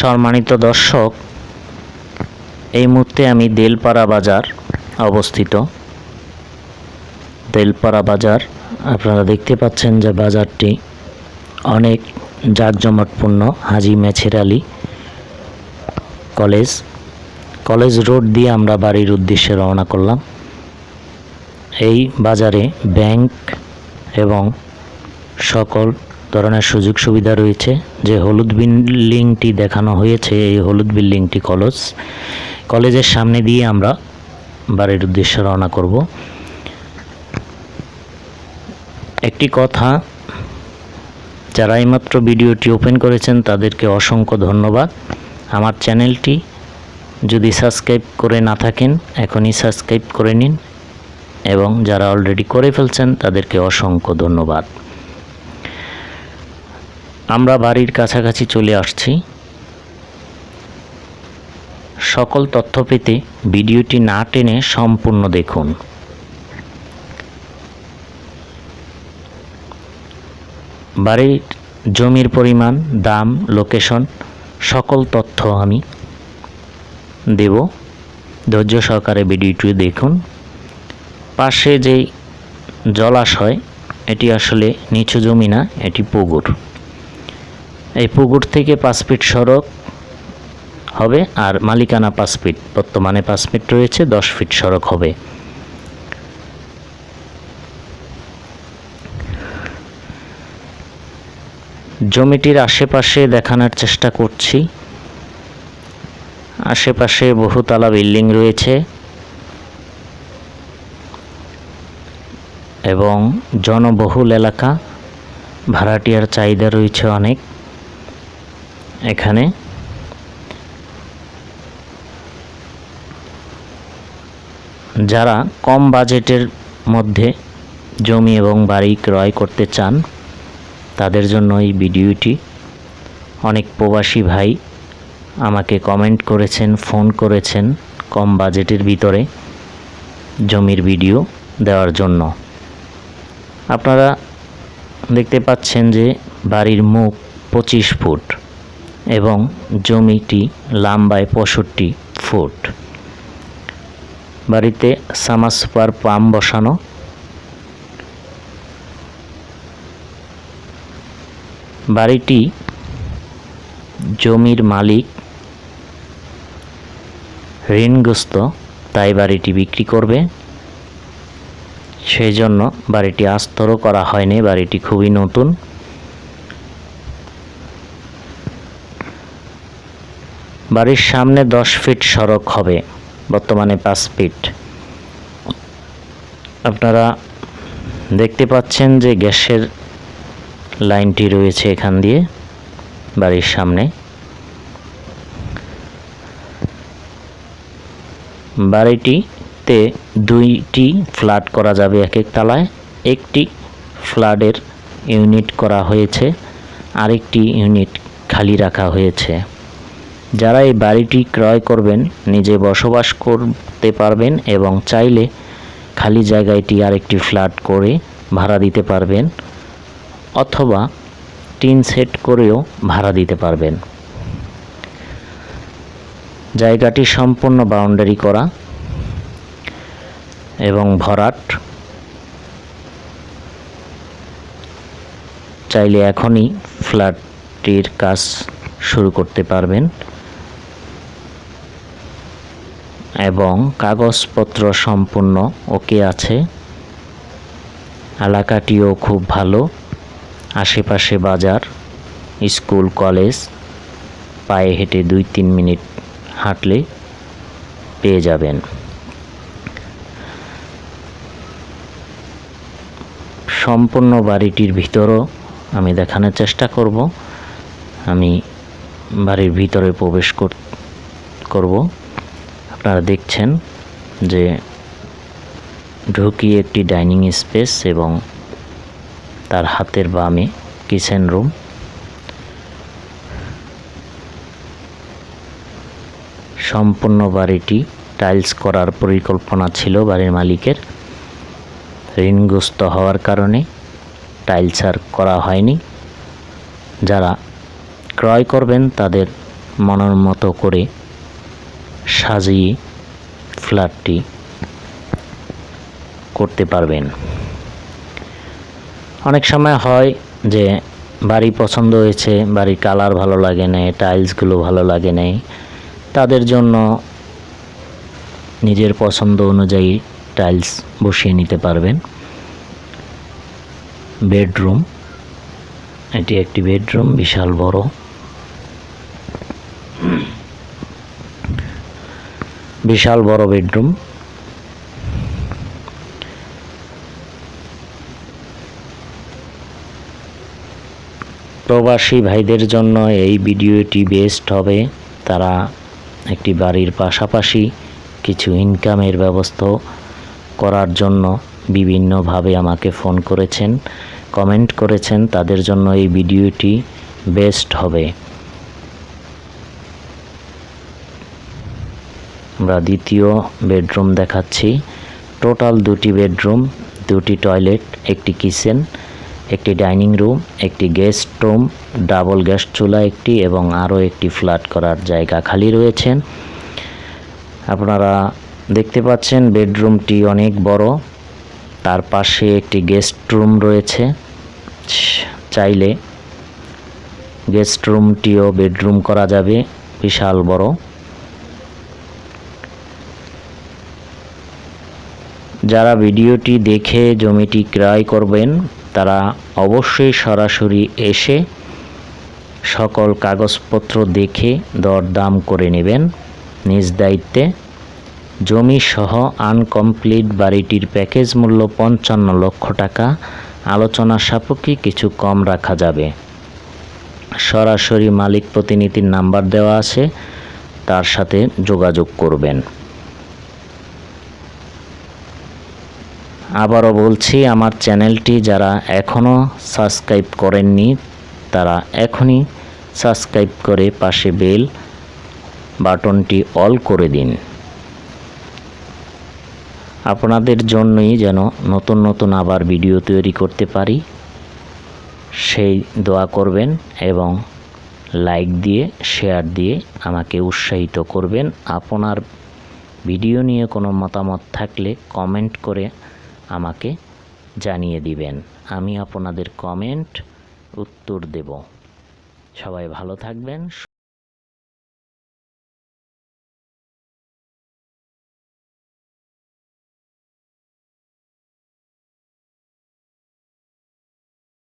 সম্মানিত দর্শক, এই মুহূর্তে আমি দেলপাড়া বাজার অবস্থিত। দেলপাড়া বাজার, আপনারা দেখতে পাচ্ছেন যে বাজারটি অনেক জাঁকজমটপূর্ণ Haji Mesher Ali college college road দিয়ে আমরা বাড়ির উদ্দেশ্যে রওনা করলাম। এই বাজারে ব্যাংক এবং সকল ধরনের সুযোগ সুবিধা রয়েছে। যে হলুদ বিল্ডিংটি দেখানো হয়েছে, এই হলুদ বিল্ডিংটি কলেজ কলেজের সামনে দিয়ে আমরা বাড়ির উদ্দেশ্যে রওনা করব। একটি কথা, যারা এইমাত্র ভিডিওটি ওপেন করেছেন, তাদেরকে অসংখ্য ধন্যবাদ। আমার চ্যানেলটি যদি সাবস্ক্রাইব করে না থাকেন, এখনই সাবস্ক্রাইব করে নিন। এবং যারা অলরেডি করে ফেলছেন, তাদেরকে অসংখ্য ধন্যবাদ। আমরা বাড়ির কাছাকাছি চলে আসছি। সকল তথ্য পেতে ভিডিওটি না টেনে সম্পূর্ণ দেখুন। বাড়ির জমির পরিমাণ, দাম, লোকেশন, সকল তথ্য আমি দেব। ধৈর্য সহকারে ভিডিওটি দেখুন। পাশে যেই জলাশয়, এটি আসলে নিচু জমি না, এটি পুকুর। এই পুকুর থেকে পাঁচ ফিট সড়ক হবে আর মালিকানা পাঁচ ফিট, বর্তমানে পাঁচ ফিট রয়েছে, দশ ফিট সড়ক হবে। জমিটির আশেপাশে দেখানোর চেষ্টা করছি। আশেপাশে বহুতলা বিল্ডিং রয়েছে। এবং জনবহুল এলাকা, ভাড়াটিয়ার চাহিদা রয়েছে অনেক। এখানে। যারা কম বাজেটের মধ্যে জমি এবং বাড়ি ক্রয় করতে চান, তাদের জন্য এই ভিডিওটি। অনেক প্রবাসী ভাই আমাকে কমেন্ট করেছেন, ফোন করেছেন কম বাজেটের ভিতরে জমির ভিডিও দেওয়ার জন্য। আপনারা দেখতে পাচ্ছেন যে বাড়ির মুখ পঁচিশ ফুট। এবং জমিটি লাম্বায় পঁয়ষট্টি ফুট। বাড়িতে সামার সুপার পাম্প বসানো। বাড়িটি জমির মালিক ঋণগ্রস্ত, তাই বাড়িটি বিক্রি করবে। সেই জন্য বাড়িটি আস্তরও করা হয়নি, বাড়িটি খুবই নতুন। বাড়ির সামনে দশ ফিট সড়ক হবে, বর্তমানে পাঁচ ফিট। আপনারা দেখতে পাচ্ছেন যে গ্যাসের লাইনটি রয়েছে এখান দিয়ে, বাড়ির সামনে। বাড়িটিতে দুইটি ফ্ল্যাট করা যাবে এক এক তলায়। একটি ফ্ল্যাটের ইউনিট করা হয়েছে, আরেকটি ইউনিট খালি রাখা হয়েছে। যারা এই বাড়িটি ক্রয় করবেন, নিজে বসবাস করতে পারবেন এবং চাইলে খালি জায়গাটি আরেকটি ফ্ল্যাট করে ভাড়া দিতে পারবেন অথবা টিন সেট করেও ভাড়া দিতে পারবেন। জায়গাটি সম্পূর্ণ বাউন্ডারি করা এবং ভরাট। চাইলে এখনই ফ্ল্যাটটির কাজ শুরু করতে পারবেন। এবং কাগজপত্র সম্পূর্ণ ওকে আছে। এলাকাটিও খুব ভালো। আশেপাশে বাজার, স্কুল, কলেজ, পায়ে হেঁটে দুই তিন মিনিট হাঁটলে পেয়ে যাবেন। সম্পূর্ণ বাড়িটির ভিতরও আমি দেখানোর চেষ্টা করব। আমি বাড়ির ভিতরে প্রবেশ করব। আপনারা দেখছেন যে ঢুকি একটি ডাইনিং স্পেস এবং তার হাতের বামে কিচেন রুম। সম্পূর্ণ বাড়িটি টাইলস করার পরিকল্পনা ছিল বাড়ির মালিকের। ঋণগ্রস্ত হওয়ার কারণে টাইলস আর করা হয়নি। যারা ক্রয় করবেন তাদের মনের মতো করে সাজিয়ে ফ্ল্যাটটি করতে পারবেন। অনেক সময় হয় যে বাড়ি পছন্দ হয়েছে, বাড়ির কালার ভালো লাগে নাই টাইলসগুলো ভালো লাগে নাই, তাদের জন্য নিজের পছন্দ অনুযায়ী টাইলস বসিয়ে নিতে পারবেন। বেডরুম, এটি একটি বেডরুম, বিশাল বড়। বিশাল বড় বেডরুম। প্রবাসী ভাইদের জন্য এই ভিডিওটি বেস্ট হবে। তারা একটি বাড়ির পাশাপাশি কিছু ইনকামের ব্যবস্থা করার জন্য বিভিন্নভাবে আমাকে ফোন করেছেন, কমেন্ট করেছেন। তাদের জন্য এই ভিডিওটি বেস্ট হবে। আমরা দ্বিতীয় বেডরুম দেখাচ্ছি। টোটাল দুটি বেডরুম, দুটি টয়লেট, একটি কিচেন, একটি ডাইনিং রুম, একটি গেস্ট রুম, ডাবল গ্যাস চুলা একটি এবং আরও একটি ফ্ল্যাট করার জায়গা খালি রয়েছেন আপনারা দেখতে পাচ্ছেন বেডরুমটি অনেক বড়। তার পাশে একটি গেস্ট রুম রয়েছে। চাইলে গেস্ট রুমটিও বেডরুম করা যাবে, বিশাল বড়। যারা ভিডিওটি দেখে জমিটি ক্রয় করবেন, তারা অবশ্যই সরাসরি এসে সকল কাগজপত্র দেখে দরদাম করে নেবেন। নিজ দায়িত্বে জমি সহ আনকমপ্লিট বাড়িটির প্যাকেজ মূল্য পঞ্চান্ন লক্ষ টাকা, আলোচনা সাপেক্ষে কিছু কম রাখা যাবে। সরাসরি মালিক প্রতিনিধির নাম্বার দেওয়া আছে, তার সাথে যোগাযোগ করবেন। আবারও বলছি, আমার চ্যানেলটি যারা এখনও সাবস্ক্রাইব করেননি, তারা এখনই সাবস্ক্রাইব করে পাশে বেল বাটনটি অল করে দিন। আপনাদের জন্যই যেন নতুন নতুন আবার ভিডিও তৈরি করতে পারি। সেই দোয়া করবেন এবং লাইক দিয়ে, শেয়ার দিয়ে আমাকে উৎসাহিত করবেন। আপনার ভিডিও নিয়ে কোনো মতামত থাকলে কমেন্ট করে আমাকে জানিয়ে দিবেন। আমি আপনাদের কমেন্ট উত্তর দেব। সবাই ভালো থাকবেন